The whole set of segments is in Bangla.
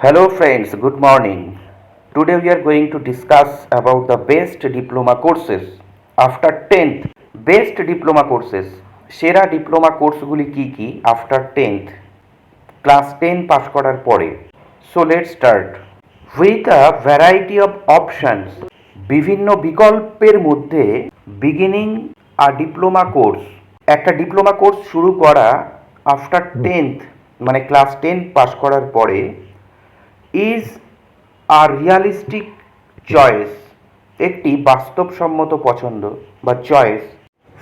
Hello friends, good morning. Today we are going to discuss about the best diploma courses after 10th. Best diploma courses. সেরা ডিপ্লোমা কোর্সগুলি কি কি after tenth class ten pass করার পরে so let start with a variety of options বিভিন্ন বিকল্পের মধ্যে বিগিনিং আ ডিপ্লোমা কোর্স একটা ডিপ্লোমা কোর্স শুরু করা আফটার টেন্থ মানে ক্লাস টেন পাস করার পরে ইজ আর রিয়ালিস্টিক চয়েস একটি বাস্তবসম্মত পছন্দ বা choice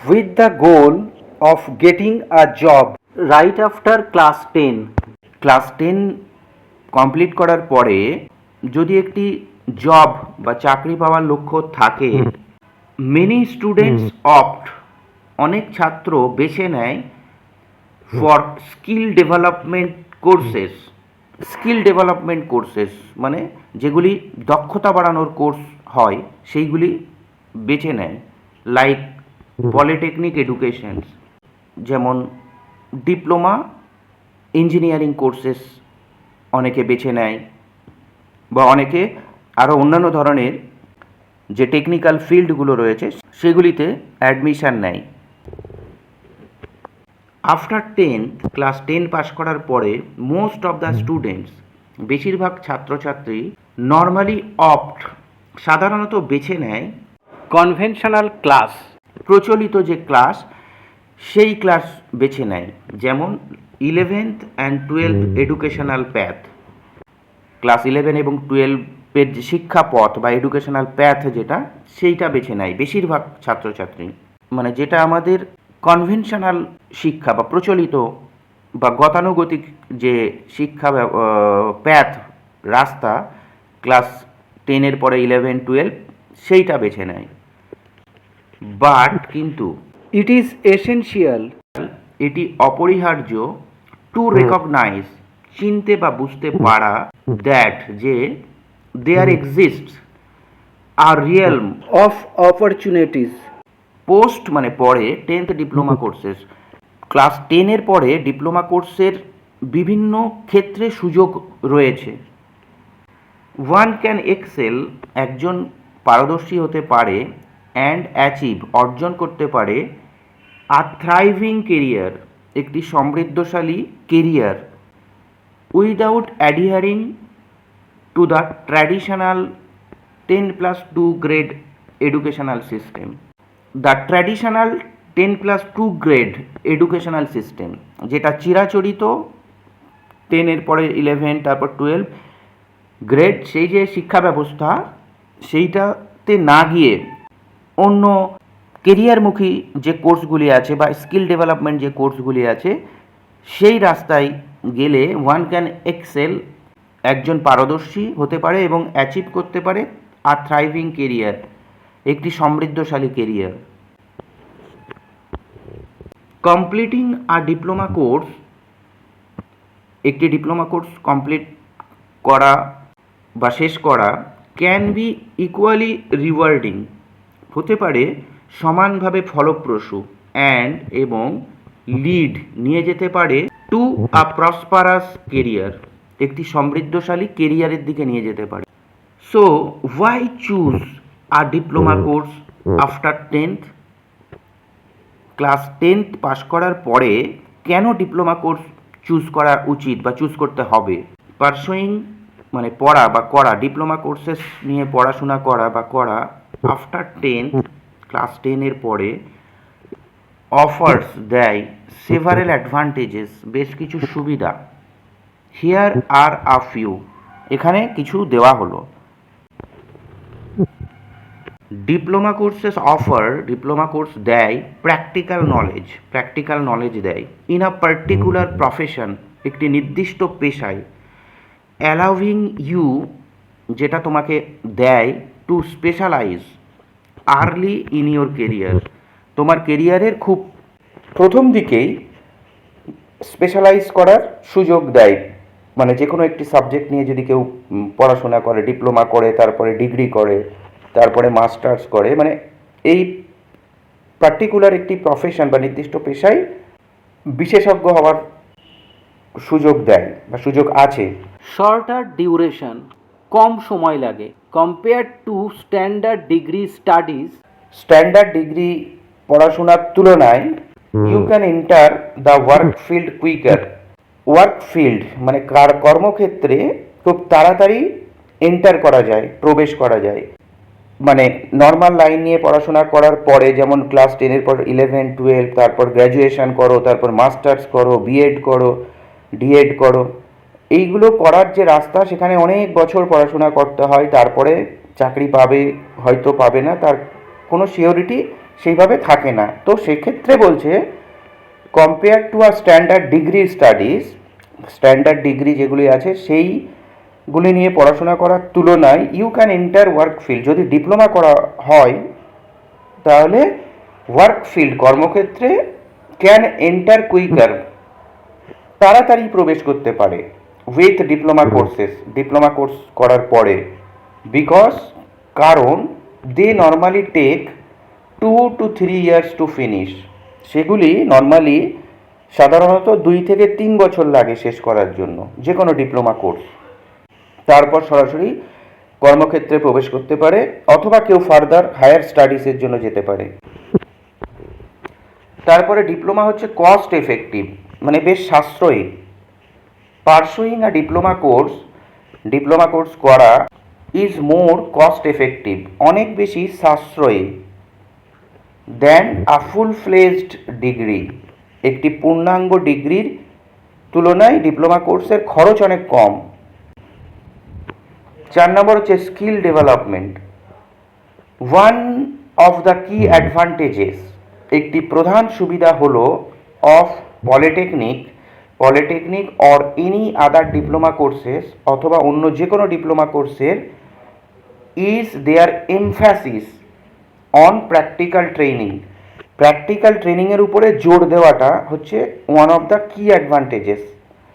with the goal of getting a job right after class ten class ten complete করার পরে যদি একটি জব বা চাকরি পাওয়ার লক্ষ্য থাকে মেনি স্টুডেন্টস অপ্ট অনেক ছাত্র বেছে নেয় for skill development courses skill development courses মানে যেগুলি দক্ষতা বাড়ানোর কোর্স হয়, সেইগুলি বেছে নেয়। লাইক পলিটেকনিক এডুকেশনস যেমন ডিপ্লোমা ইঞ্জিনিয়ারিং কোর্সেস অনেকে বেছে নেয়, বা অনেকে আরও অন্যান্য ধরনের যে টেকনিক্যাল ফিল্ডগুলো রয়েছে, সেগুলিতে অ্যাডমিশান নেয়। After tenth class ten pass করার পরে মোস্ট অফ দ্য স্টুডেন্টস বেশিরভাগ ছাত্রছাত্রী নর্মালি অপ্ট সাধারণত বেছে নেয় কনভেনশনাল ক্লাস প্রচলিত যে ক্লাস সেই ক্লাস বেছে নেয় যেমন eleventh and twelfth educational path class eleven এবং টুয়েলভের যে শিক্ষা পথ বা এডুকেশনাল প্যাথ যেটা সেইটা বেছে নেয় বেশিরভাগ ছাত্রছাত্রী। মানে যেটা আমাদের কনভেনশনাল শিক্ষা বা প্রচলিত বা গতানুগতিক যে শিক্ষা প্যাথ রাস্তা ক্লাস টেনের পরে ইলেভেন টুয়েলভ সেইটা বেছে নেয়। বাট কিন্তু ইট ইজ এসেন্সিয়াল এটি অপরিহার্য টু রেকগনাইজ চিনতে বা বুঝতে পারা দ্যাট যে there exist are real of opportunities post মানে পরে টেন্থ ডিপ্লোমা কোর্সেস ক্লাস টেনের পরে ডিপ্লোমা কোর্সের বিভিন্ন ক্ষেত্রে সুযোগ রয়েছে। ওয়ান ক্যান এক্সেল একজন পারদর্শী হতে পারে অ্যান্ড অ্যাচিভ অর্জন করতে পারে আর থ্রাইভিং কেরিয়ার একটি সমৃদ্ধশালী career without adhering to the traditional ten plus two grade educational system the traditional ten plus two grade educational system যেটা চিরাচরিত টেনের পরে ইলেভেন তারপর টুয়েলভ গ্রেড সেই যে শিক্ষা ব্যবস্থা, সেইটাতে না গিয়ে অন্য কেরিয়ারমুখী যে কোর্সগুলি আছে বা স্কিল ডেভেলপমেন্ট যে কোর্সগুলি আছে, সেই রাস্তায় গেলে ওয়ান ক্যান এক্সেল একজন পারদর্শী হতে পারে এবং অ্যাচিভ করতে পারে আর থ্রাইভিং কেরিয়ার একটি সমৃদ্ধশালী career completing a diploma course একটি ডিপ্লোমা কোর্স কমপ্লিট করা বা শেষ করা ক্যান বি ইকুয়ালি রিওয়ার্ডিং হতে পারে সমানভাবে ফলপ্রসূ অ্যান্ড এবং লিড নিয়ে যেতে পারে টু আ প্রসপারাস কেরিয়ার একটি সমৃদ্ধশালী কেরিয়ারের দিকে নিয়ে যেতে পারে। So why choose a diploma course after tenth class tenth pass করার পরে কেন ডিপ্লোমা কোর্স চুজ করা উচিত বা চুজ করতে হবে? পারসুইং মানে পড়া বা করা, ডিপ্লোমা কোর্সেস নিয়ে পড়াশোনা করা বা করা আফটার টেন্থ ক্লাস টেনের পরে অফার্স দেয় সেভারেল অ্যাডভান্টেজেস বেশ কিছু সুবিধা। হিয়ার আর আ ফিউ এখানে কিছু দেওয়া হলো। Diploma courses offer diploma course দেয় প্র্যাকটিক্যাল নলেজ প্র্যাকটিক্যাল নলেজ দেয় ইন আ পার্টিকুলার প্রফেশন একটি নির্দিষ্ট পেশায় অ্যালাউভিং ইউ যেটা তোমাকে দেয় to specialize early in your career তোমার কেরিয়ারের খুব প্রথম দিকেই স্পেশালাইজ করার সুযোগ দেয়। মানে যে কোনো একটি সাবজেক্ট নিয়ে যদি কেউ পড়াশোনা করে ডিপ্লোমা করে তারপরে ডিগ্রি করে তারপরে মাস্টার্স করে মানে এই পার্টিকুলার একটি প্রফেশন বা নির্দিষ্ট পেশায় বিশেষজ্ঞ হওয়ার সুযোগ দেয় বা সুযোগ আছে। শর্টার ডিউরেশন কম সময় লাগে। Compare to standard degree studies standard degree পড়াশোনার তুলনায় you can enter the work field quicker work field মানে কার কর্মক্ষেত্রে খুব তাড়াতাড়ি এন্টার করা যায় প্রবেশ করা যায়। মানে নর্মাল লাইন নিয়ে পড়াশোনা করার পরে যেমন ক্লাস টেনের পর ইলেভেন টুয়েলভ তারপর গ্র্যাজুয়েশন করো, তারপর মাস্টার্স করো বিএড করো ডিএড করো, এইগুলো করার যে রাস্তা সেখানে অনেক বছর পড়াশোনা করতে হয়, তারপরে চাকরি পাবে, হয়তো পাবে না, তার কোনো সিওরিটি সেইভাবে থাকে না। তো সেক্ষেত্রে বলছে compare to a standard degree studies standard degree যেগুলি আছে সেইগুলি নিয়ে পড়াশোনা করার তুলনায় you can enter work field যদি ডিপ্লোমা করা হয়, তাহলে ওয়ার্ক ফিল্ড কর্মক্ষেত্রে ক্যান এন্টার কুইকার তাড়াতাড়ি প্রবেশ করতে পারে with diploma courses diploma course করার পরে বিকজ কারণ they normally take two to three years to finish সেগুলি নর্মালি সাধারণত দুই থেকে তিন বছর লাগে শেষ করার জন্য যে কোনো ডিপ্লোমা কোর্স তারপর সরাসরি কর্মক্ষেত্রে প্রবেশ করতে পারে, অথবা কেউ ফার্দার হায়ার স্টাডিজের জন্য যেতে পারে। তারপরে ডিপ্লোমা হচ্ছে কস্ট এফেক্টিভ মানে বেশ সাশ্রয়ী। Pursuing a diploma course diploma course করা ইজ মোর কস্ট এফেক্টিভ অনেক বেশি সাশ্রয়ী দেন আ ফুল ফ্লেজড ডিগ্রি একটি পূর্ণাঙ্গ ডিগ্রির তুলনায় ডিপ্লোমা কোর্সের খরচ অনেক কম। চার নম্বর হচ্ছে skill development. One of the key advantages একটি প্রধান সুবিধা হল of polytechnic polytechnic or any other diploma courses অথবা অন্য যে কোনো ডিপ্লোমা কোর্সের is their emphasis on practical training practical ট্রেনিংয়ের উপরে জোর দেওয়াটা হচ্ছে one of the key advantages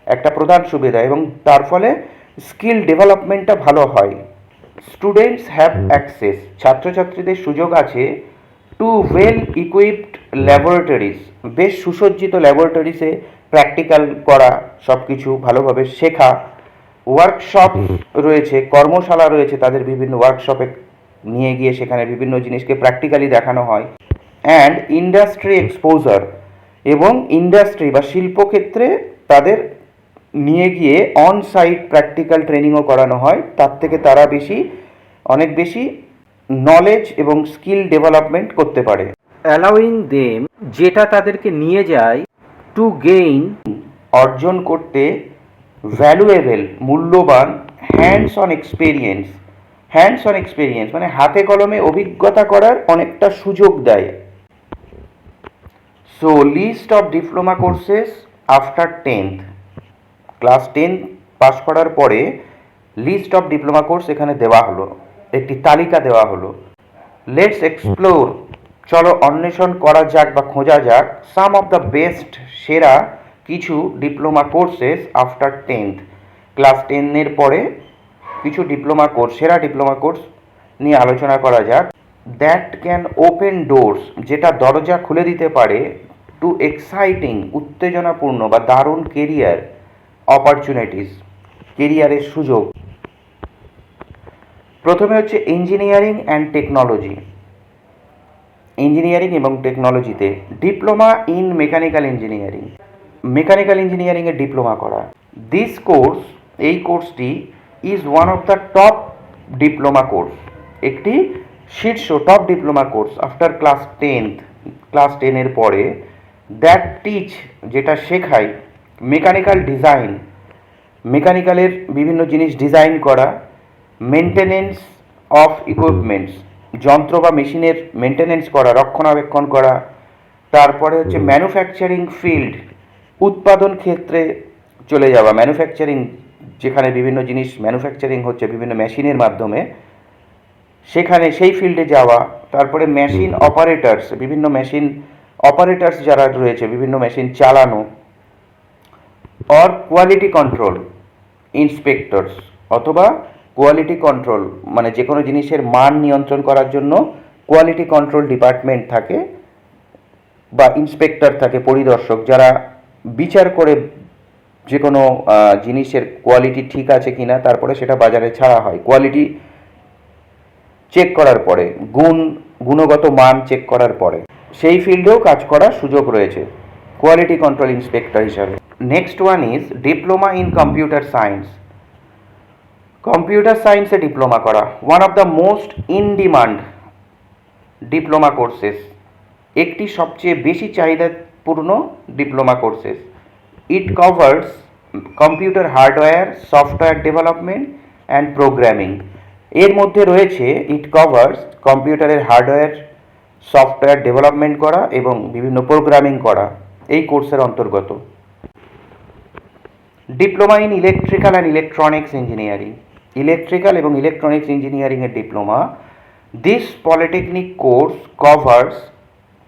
একটা প্রধান সুবিধা এবং তার ফলে স্কিল ডেভেলপমেন্টটা ভালো হয়। Students have access. ছাত্রছাত্রীদের সুযোগ আছে টু ওয়েল ইকুইপড ল্যাবরেটরিজ। বেশ সুসজ্জিত ল্যাবরেটরিসে প্র্যাকটিক্যাল করা সব কিছু ভালোভাবে শেখা। ওয়ার্কশপ রয়েছে কর্মশালা রয়েছে তাদের বিভিন্ন ওয়ার্কশপে নিয়ে গিয়ে সেখানে বিভিন্ন জিনিসকে প্র্যাকটিক্যালি দেখানো হয়। অ্যান্ড ইন্ডাস্ট্রি এক্সপোজার এবং ইন্ডাস্ট্রি বা শিল্পক্ষেত্রে তাদের নিয়ে গিয়ে অন সাইট প্র্যাকটিক্যাল ট্রেনিংও করানো হয়। তার থেকে তারা বেশি অনেক বেশি নলেজ এবং স্কিল ডেভেলপমেন্ট করতে পারে। অ্যালাউইং দেম যেটা তাদেরকে নিয়ে যায় টু গেইন অর্জন করতে ভ্যালুয়েবল মূল্যবান hands on experience hands on experience মানে হাতে কলমে অভিজ্ঞতা করার অনেকটা সুযোগ দেয়। So list of diploma courses after tenth class ten pass করার পরে লিস্ট অফ ডিপ্লোমা কোর্স এখানে দেওয়া হলো। একটি তালিকা দেওয়া হলো। লেটস এক্সপ্লোর চলো অন্বেষণ করা যাক বা খোঁজা যাক। সাম অফ দ্য বেস্ট সেরা কিছু diploma courses after tenth class টেনের পরে কিছু ডিপ্লোমা কোর্স সেরা ডিপ্লোমা কোর্স নিয়ে আলোচনা করা যাক। দ্যাট ক্যান ওপেন ডোরস যেটা দরজা খুলে দিতে পারে। টু এক্সাইটিং উত্তেজনাপূর্ণ বা দারুণ কেরিয়ার অপরচুনিটিস, কেরিয়ারের সুযোগ। প্রথমে হচ্ছে ইঞ্জিনিয়ারিং অ্যান্ড টেকনোলজি। ইঞ্জিনিয়ারিং এবং টেকনোলজিতে diploma in mechanical engineering. Mechanical ইঞ্জিনিয়ারিংয়ে ডিপ্লোমা করা। দিস কোর্স এই কোর্সটি is one of the top diploma course একটি শীর্ষ top diploma course after class tenth class টেনের পরে দ্যাট টিচ যেটা শেখায় মেকানিক্যাল ডিজাইন মেকানিক্যালের বিভিন্ন জিনিস ডিজাইন করা মেনটেনেন্স অফ ইকুইপমেন্টস যন্ত্র বা মেশিনের মেনটেনেন্স করা রক্ষণাবেক্ষণ করা তারপরে হচ্ছে ম্যানুফ্যাকচারিং ফিল্ড উৎপাদন ক্ষেত্রে চলে যাওয়া ম্যানুফ্যাকচারিং যেখানে বিভিন্ন জিনিস ম্যানুফ্যাকচারিং হচ্ছে বিভিন্ন মেশিনের মাধ্যমে সেখানে সেই ফিল্ডে যাওয়া তারপরে মেশিন অপারেটার্স বিভিন্ন মেশিন অপারেটার্স যারা রয়েছে বিভিন্ন মেশিন চালানো অর কোয়ালিটি কন্ট্রোল ইন্সপেক্টরস অথবা কোয়ালিটি কন্ট্রোল মানে যে কোনো জিনিসের মান নিয়ন্ত্রণ করার জন্য কোয়ালিটি কন্ট্রোল ডিপার্টমেন্ট থাকে বা ইন্সপেক্টর থাকে, পরিদর্শক, যারা বিচার করে যে কোনো জিনিসের কোয়ালিটি ঠিক আছে কিনা, তারপরে সেটা বাজারে ছাড়া হয়। কোয়ালিটি চেক করার পরে, গুণ, গুণগত মান চেক করার পরে। সেই ফিল্ডেও কাজ করার সুযোগ রয়েছে। কোয়ালিটি কন্ট্রোল ইন্সপেক্টর হিসাবে। Next one is diploma in computer science computer সায়েন্সে ডিপ্লোমা করা one of the most in demand diploma courses একটি সবচেয়ে বেশি চাহিদাপূর্ণ diploma courses it covers computer hardware software development and programming এর মধ্যে রয়েছে ইট কভার্স কম্পিউটারের হার্ডওয়্যার সফটওয়্যার ডেভেলপমেন্ট করা এবং বিভিন্ন প্রোগ্রামিং করা, এই কোর্সের অন্তর্গত। Diploma in electrical and electronics engineering electrical এবং ইলেকট্রনিক্স ইঞ্জিনিয়ারিংয়ের diploma this polytechnic course covers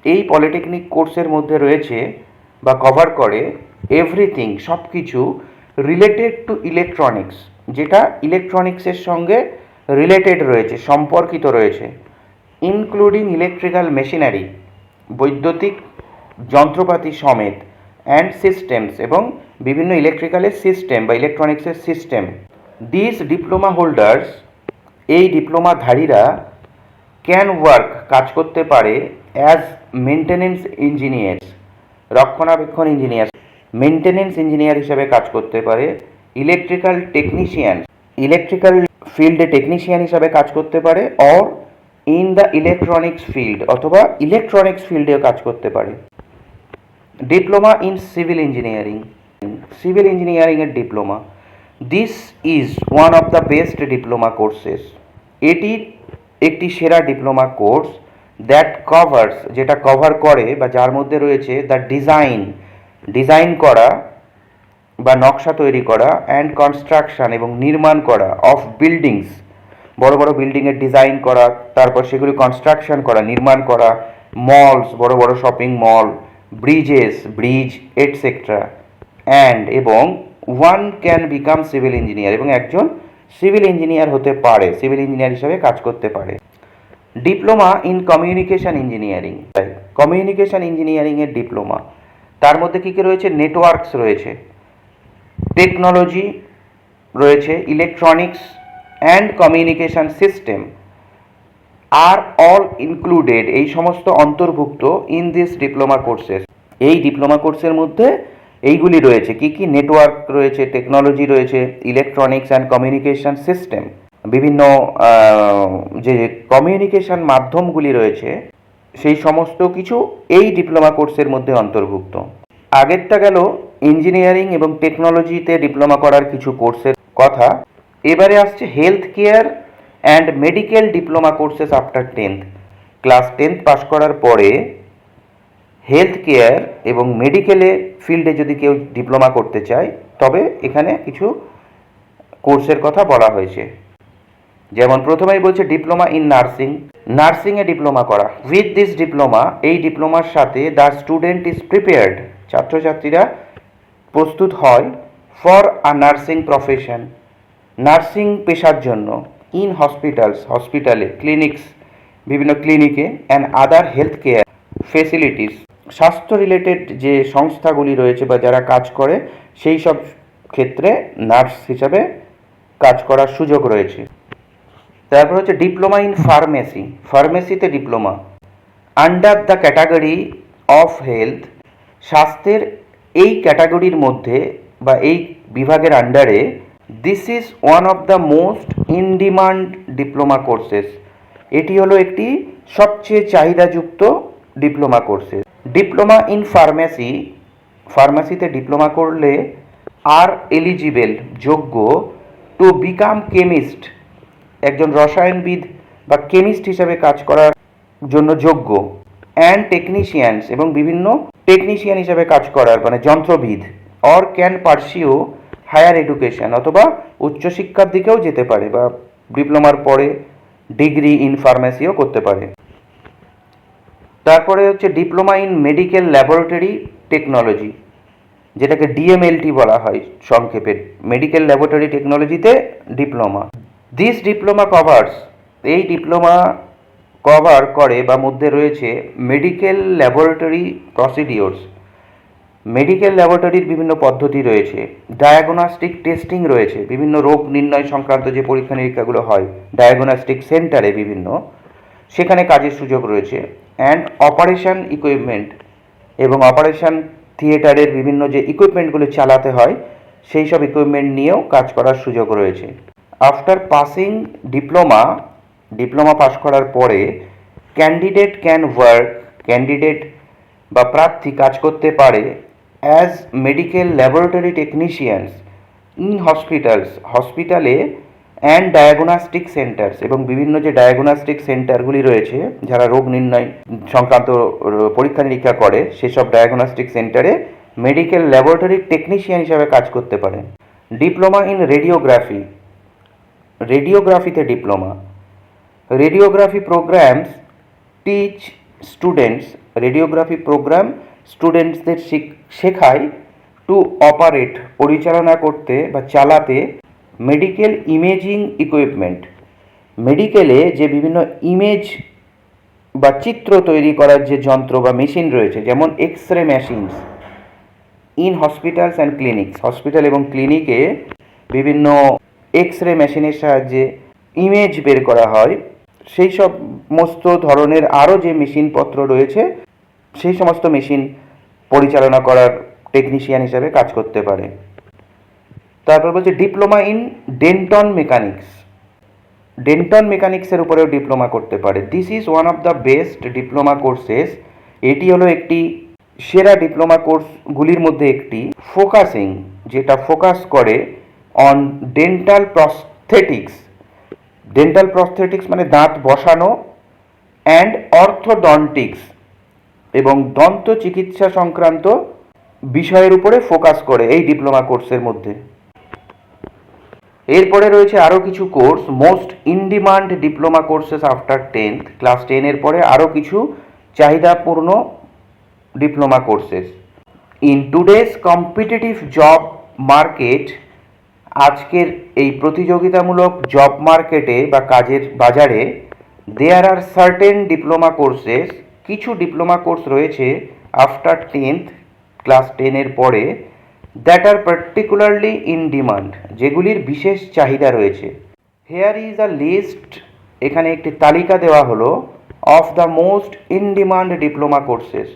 এই পলিটেকনিক কোর্সের মধ্যে রয়েছে বা কভার করে এভরিথিং সব কিছু রিলেটেড টু ইলেকট্রনিক্স যেটা ইলেকট্রনিক্সের সঙ্গে রিলেটেড রয়েছে, সম্পর্কিত রয়েছে ইনক্লুডিং ইলেকট্রিক্যাল মেশিনারি বৈদ্যুতিক যন্ত্রপাতি সমেত অ্যান্ড সিস্টেমস এবং বিভিন্ন ইলেকট্রিক্যালের সিস্টেম বা ইলেকট্রনিক্সের সিস্টেম দিস ডিপ্লোমা হোল্ডার্স এই ডিপ্লোমাধারীরা ক্যান ওয়ার্ক কাজ করতে পারে অ্যাজ মেনটেনেন্স ইঞ্জিনিয়ার্স রক্ষণাবেক্ষণ ইঞ্জিনিয়ার মেনটেনেন্স ইঞ্জিনিয়ার হিসেবে কাজ করতে পারে ইলেকট্রিক্যাল টেকনিশিয়ান ইলেকট্রিক্যাল ফিল্ডে টেকনিশিয়ান হিসাবে কাজ করতে পারে or in the electronics field অথবা ইলেকট্রনিক্স ফিল্ডেও কাজ করতে পারে। Diploma in civil engineering civil ইঞ্জিনিয়ারিংয়ের diploma this is one of the best diploma courses এটি একটি সেরা ডিপ্লোমা কোর্স দ্যাট কভার্স যেটা কভার করে বা যার মধ্যে রয়েছে দ্য ডিজাইন ডিজাইন করা বা নকশা তৈরি করা অ্যান্ড কনস্ট্রাকশন এবং নির্মাণ করা অফ বিল্ডিংস বড় বড় বিল্ডিংয়ের ডিজাইন করা, তারপর সেগুলি কনস্ট্রাকশন করা, নির্মাণ করা মলস বড় বড় shopping mall bridges bridge etcetera and এবং one can become civil engineer এবং একজন সিভিল ইঞ্জিনিয়ার হতে পারে সিভিল ইঞ্জিনিয়ার হিসাবে কাজ করতে পারে। ডিপ্লোমা ইন কমিউনিকেশন ইঞ্জিনিয়ারিং তাই কমিউনিকেশন ইঞ্জিনিয়ারিংয়ের ডিপ্লোমা তার মধ্যে কী কী রয়েছে? নেটওয়ার্কস রয়েছে টেকনোলজি রয়েছে electronics and communication system are all included এই সমস্ত অন্তর্ভুক্ত ইন দিস ডিপ্লোমা কোর্সেস এই ডিপ্লোমা কোর্সের মধ্যে এইগুলি রয়েছে। কি কি নেটওয়ার্ক রয়েছে টেকনোলজি রয়েছে ইলেকট্রনিক্স অ্যান্ড কমিউনিকেশন সিস্টেম বিভিন্ন যে কমিউনিকেশন মাধ্যমগুলি রয়েছে, সেই সমস্ত কিছু এই ডিপ্লোমা কোর্সের মধ্যে অন্তর্ভুক্ত। আগেরটা গেল ইঞ্জিনিয়ারিং এবং টেকনোলজিতে ডিপ্লোমা করার কিছু কোর্সের কথা। এবারে আসছে health care and medical diploma courses after tenth class tenth pass করার পরে হেলথ কেয়ার এবং মেডিকেলে ফিল্ডে যদি কেউ ডিপ্লোমা করতে চায়, তবে এখানে কিছু কোর্সের কথা বলা হয়েছে। যেমন প্রথমেই বলছে ডিপ্লোমা ইন নার্সিং নার্সিংয়ে ডিপ্লোমা করা। উইথ দিস ডিপ্লোমা এই ডিপ্লোমার সাথে দ্য স্টুডেন্ট ইজ প্রিপেয়ার্ড ছাত্রছাত্রীরা প্রস্তুত হয় for a nursing profession nursing পেশার জন্য ইন হসপিটালস হসপিটালে ক্লিনিক্স বিভিন্ন ক্লিনিকে and other health care facilities স্বাস্থ্য রিলেটেড যে সংস্থাগুলি রয়েছে বা যারা কাজ করে, সেই সব ক্ষেত্রে নার্স হিসাবে কাজ করার সুযোগ রয়েছে। তারপর হচ্ছে ডিপ্লোমা ইন ফার্মেসি। ফার্মেসিতে diploma. Under the category of health, স্বাস্থ্যের এই ক্যাটাগরির মধ্যে বা এই বিভাগের আন্ডারে this is one of the most in demand diploma courses এটি হলো একটি সবচেয়ে চাহিদাযুক্ত diploma courses diploma in pharmacy, ফার্মাসিতে diploma করলে আর এলিজিবেল, যোগ্য টু বিকাম কেমিস্ট একজন রসায়নবিদ বা কেমিস্ট হিসাবে কাজ করার জন্য যোগ্য অ্যান্ড টেকনিশিয়ানস এবং বিভিন্ন টেকনিশিয়ান হিসাবে কাজ করার মানে যন্ত্রবিদ or can pursue higher education অথবা উচ্চশিক্ষার দিকেও যেতে পারে বা ডিপ্লোমার পরে ডিগ্রি ইন ফার্মেসিও করতে পারে। তারপরে হচ্ছে diploma in medical laboratory technology, যেটাকে ডিএমএলটি বলা হয় সংক্ষেপে। মেডিকেল ল্যাবরেটরি টেকনোলজিতে ডিপ্লোমা। দিস ডিপ্লোমা কভার্স এই ডিপ্লোমা কভার করে বা মধ্যে রয়েছে মেডিকেল ল্যাবরেটরি প্রসিডিওরস। মেডিকেল ল্যাবরেটরির বিভিন্ন পদ্ধতি রয়েছে। ডায়াগনস্টিক টেস্টিং রয়েছে, বিভিন্ন রোগ নির্ণয় সংক্রান্ত যে পরীক্ষা নিরীক্ষাগুলো হয়, ডায়াগনস্টিক সেন্টারে বিভিন্ন। সেখানে কাজের সুযোগ রয়েছে। অ্যান্ড অপারেশন ইকুইপমেন্ট এবং অপারেশন থিয়েটারের বিভিন্ন যে ইকুইপমেন্টগুলো চালাতে হয়, সেই সব ইকুইপমেন্ট নিয়েও কাজ করার সুযোগ রয়েছে। After passing diploma diploma pass করার পরে ক্যান্ডিডেট ক্যান ওয়ার্ক ক্যান্ডিডেট বা প্রার্থী কাজ করতে পারে as medical laboratory technicians in hospitals হসপিটালে অ্যান্ড ডায়াগনস্টিক সেন্টার্স এবং বিভিন্ন যে ডায়াগনস্টিক সেন্টারগুলি রয়েছে, যারা রোগ নির্ণয় সংক্রান্ত পরীক্ষা নিরীক্ষা করে, সেসব ডায়াগনস্টিক সেন্টারে মেডিকেল ল্যাবরেটরি টেকনিশিয়ান হিসাবে কাজ করতে পারে। Diploma in radiography রেডিওগ্রাফিতে diploma radiography programmes teach students radiography programme স্টুডেন্টসদের শেখায় টু অপারেট পরিচালনা করতে বা চালাতে মেডিকেল ইমেজিং ইকুইপমেন্ট মেডিকেলে যে বিভিন্ন ইমেজ বা চিত্র তৈরি করার যে যন্ত্র বা মেশিন রয়েছে, যেমন X ray machines in hospitals and clinics hospital এবং ক্লিনিকে বিভিন্ন এক্স রে মেশিনের সাহায্যে ইমেজ বের করা হয়। সেই সমস্ত ধরনের আরও যে মেশিনপত্র রয়েছে, সেই সমস্ত মেশিন পরিচালনা করার টেকনিশিয়ান হিসাবে কাজ করতে পারে। তারপর বলছে diploma in dental mechanics. Dental মেকানিক্সের উপরেও ডিপ্লোমা করতে পারে। This is one of the best diploma courses এটি হলো একটি সেরা ডিপ্লোমা কোর্সগুলির মধ্যে একটি। ফোকাসিং যেটা ফোকাস করে on dental prosthetics dental prosthetics মানে দাঁত বসানো অ্যান্ড অর্থোডন্টিক্স এবং দন্ত চিকিৎসা সংক্রান্ত বিষয়ের উপরে ফোকাস করে এই ডিপ্লোমা কোর্সের মধ্যে। এরপরে রয়েছে আরও কিছু course most in demand diploma courses after tenth class টেনের পরে আরও কিছু চাহিদাপূর্ণ diploma courses in today's competitive job market আজকের এই প্রতিযোগিতামূলক জব মার্কেটে বা কাজের বাজারে there are certain diploma courses কিছু ডিপ্লোমা কোর্স রয়েছে আফটার টেন্থ ক্লাস টেনের পরে that are particularly in demand যেগুলির বিশেষ চাহিদা রয়েছে। হেয়ার ইজ আ লিস্ট এখানে একটি তালিকা দেওয়া হলো of the most in demand diploma courses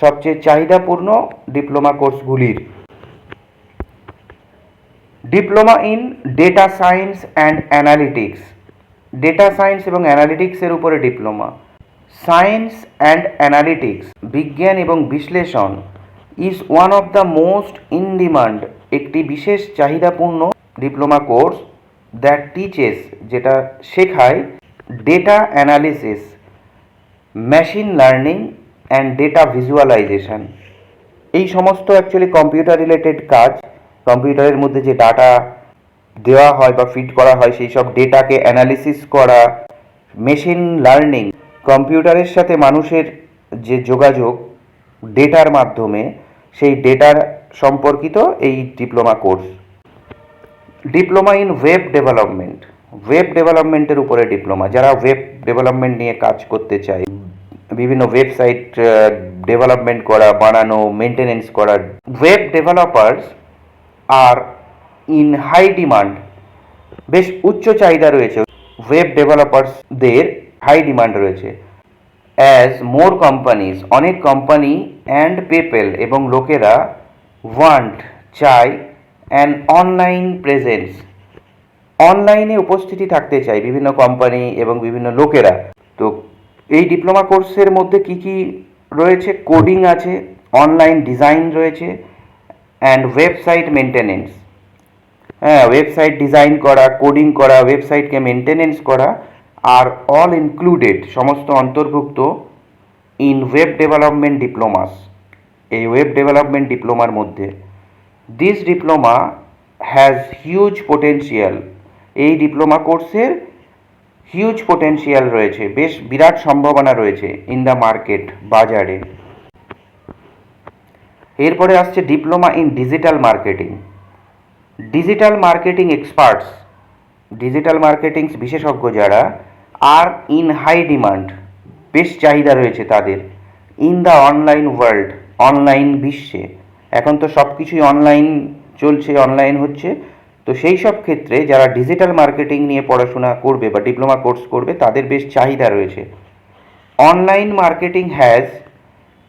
সবচেয়ে চাহিদাপূর্ণ diploma কোর্সগুলির diploma in data science and analytics data science এবং অ্যানালিটিক্সের উপরে ডিপ্লোমা সায়েন্স অ্যান্ড অ্যানালিটিক্স বিজ্ঞান এবং বিশ্লেষণ। Is one of the most in demand একটি বিশেষ চাহিদাপূর্ণ ডিপ্লোমা কোর্স দ্যাট টিচেস যেটা শেখায় data analysis machine learning and data visualisation এই সমস্ত অ্যাকচুয়ালি কম্পিউটার রিলেটেড কাজ কম্পিউটারের মধ্যে যে ডাটা দেওয়া হয় বা ফিট করা হয়, সেই সব ডেটাকে অ্যানালিসিস করা মেশিন লার্নিং কম্পিউটারের সাথে মানুষের যে যোগাযোগ ডেটার মাধ্যমে সেই ডেটার সম্পর্কিত এই diploma course. Diploma in web development. Web ডেভেলপমেন্টের উপরে ডিপ্লোমা। যারা ওয়েব ডেভেলপমেন্ট নিয়ে কাজ করতে চায়, বিভিন্ন ওয়েবসাইট ডেভেলপমেন্ট করা, বানানো মেনটেনেন্স করা, web developers are in high demand. বেশ উচ্চ চাহিদা রয়েছে। ওয়েব ডেভেলপার্সদের হাই ডিমান্ড রয়েছে। অ্যাজ মোর কোম্পানিজ অনেক কোম্পানি অ্যান্ড পেপেল এবং লোকেরা ওয়ান্ট চাই অ্যান অনলাইন প্রেজেন্স অনলাইনে উপস্থিতি থাকতে চাই বিভিন্ন কোম্পানি এবং বিভিন্ন লোকেরা। তো এই ডিপ্লোমা কোর্সের মধ্যে কি কি রয়েছে? কোডিং আছে অনলাইন ডিজাইন রয়েছে অ্যান্ড ওয়েবসাইট মেনটেনেন্স হ্যাঁ ওয়েবসাইট ডিজাইন করা কোডিং করা ওয়েবসাইটকে মেনটেনেন্স করা আর অল ইনক্লুডেড সমস্ত অন্তর্ভুক্ত ইন ওয়েব ডেভেলপমেন্ট ডিপ্লোমাস এই ওয়েব ডেভেলপমেন্ট ডিপ্লোমার মধ্যে। This diploma has huge potential এই ডিপ্লোমা কোর্সের হিউজ পোটেন্সিয়াল রয়েছে, বেশ বিরাট সম্ভাবনা রয়েছে ইন দ্য মার্কেট বাজারে। এরপরে আসছে diploma in digital marketing digital marketing experts digital marketing বিশেষজ্ঞ যারা আর ইন হাই ডিমান্ড, বেশ চাহিদা রয়েছে তাদের। In the online world, online বিশ্বে। এখন তো সব কিছুই অনলাইন চলছে, অনলাইন হচ্ছে। তো সেই সব ক্ষেত্রে যারা ডিজিটাল মার্কেটিং নিয়ে পড়াশোনা করবে বা ডিপ্লোমা কোর্স করবে, তাদের বেশ চাহিদা রয়েছে। Online marketing has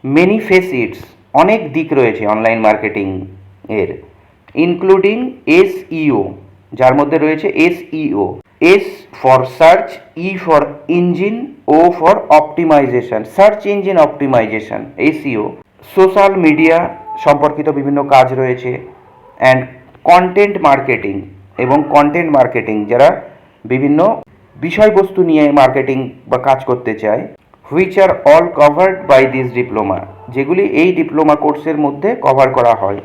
many facets অনেক দিক রয়েছে অনলাইন মার্কেটিং এর, ইনক্লুডিং এস ইও যার মধ্যে রয়েছে S E O S for search E for engine O for optimisation search engine optimisation SEO social media সম্পর্কিত বিভিন্ন কাজ রয়েছে। অ্যান্ড কন্টেন্ট মার্কেটিং এবং কন্টেন্ট মার্কেটিং যারা বিভিন্ন বিষয়বস্তু নিয়ে মার্কেটিং বা কাজ করতে চায় which are all covered by this diploma যেগুলি এই ডিপ্লোমা কোর্সের মধ্যে কভার করা হয়।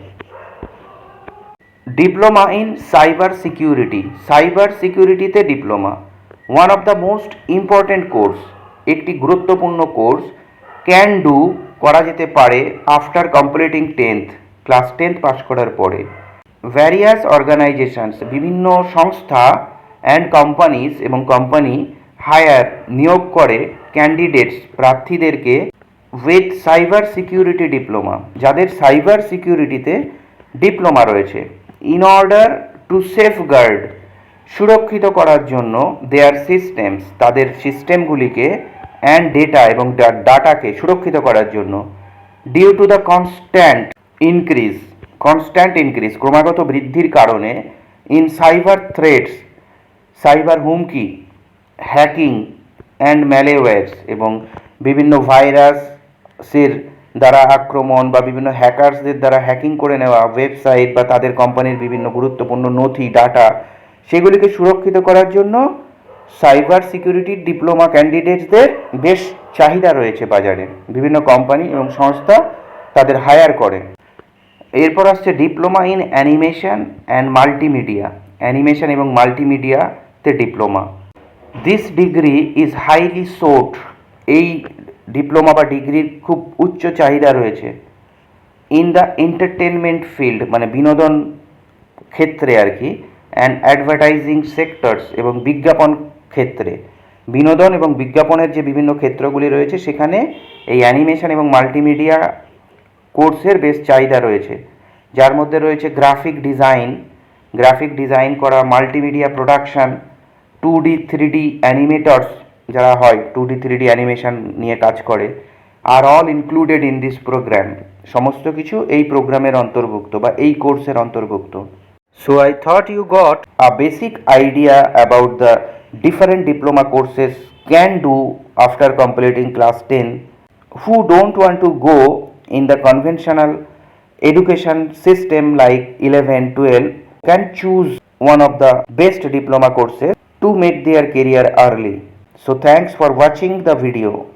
Diploma in cyber security cyber সিকিউরিটিতে diploma one of the most important course একটি গুরুত্বপূর্ণ কোর্স ক্যান ডু করা যেতে পারে after completing tenth class tenth pass করার পরে। ভ্যারিয়াস অর্গানাইজেশনস বিভিন্ন সংস্থা অ্যান্ড কোম্পানিজ এবং কোম্পানি হায়ার নিয়োগ করে ক্যান্ডিডেটস প্রার্থীদেরকে উইথ সাইবার সিকিউরিটি ডিপ্লোমা যাদের সাইবার সিকিউরিটিতে ডিপ্লোমা রয়েছে। ইন অর্ডার টু সেফগার্ড সুরক্ষিত করার জন্য দেয়ার সিস্টেমস তাদের সিস্টেমগুলিকে অ্যান্ড ডেটা এবং ডাটাকে সুরক্ষিত করার জন্য due to the constant increase constant increase ক্রমাগত বৃদ্ধির কারণে ইন সাইবার থ্রেটস সাইবার হুমকি হ্যাকিং অ্যান্ড ম্যালেওয়্যারস এবং বিভিন্ন ভাইরাসের দ্বারা আক্রমণ বা বিভিন্ন হ্যাকার্সদের দ্বারা হ্যাকিং করে নেওয়া ওয়েবসাইট বা তাদের কোম্পানির বিভিন্ন গুরুত্বপূর্ণ নথি ডাটা সেগুলিকে সুরক্ষিত করার জন্য সাইবার সিকিউরিটির ডিপ্লোমা ক্যান্ডিডেটসদের বেশ চাহিদা রয়েছে বাজারে। বিভিন্ন কোম্পানি এবং সংস্থা তাদের হায়ার করে। এরপর আসছে diploma in animation and multimedia animation এবং মাল্টিমিডিয়াতে diploma this degree is highly sought এই ডিপ্লোমা বা ডিগ্রির খুব উচ্চ চাহিদা রয়েছে। ইন দ্য এন্টারটেনমেন্ট ফিল্ড মানে বিনোদন ক্ষেত্রে আর কি অ্যান্ড অ্যাডভার্টাইজিং সেক্টরস এবং বিজ্ঞাপন ক্ষেত্রে, বিনোদন এবং বিজ্ঞাপনের যে বিভিন্ন ক্ষেত্রগুলি রয়েছে, সেখানে এই অ্যানিমেশন এবং মাল্টিমিডিয়া কোর্সের বেশ চাহিদা রয়েছে। যার মধ্যে রয়েছে গ্রাফিক ডিজাইন গ্রাফিক ডিজাইন করা multimedia production two D three D animators যারা হয় two D three D animation নিয়ে কাজ করে are all included in this programme সমস্ত কিছু এই প্রোগ্রামের অন্তর্ভুক্ত বা এই কোর্সের অন্তর্ভুক্ত। So I thought you got a basic idea about the different diploma courses can do after completing class ten who don't want to go in the conventional education system like eleven twelve can choose one of the best diploma courses to make their career early so thanks for watching the video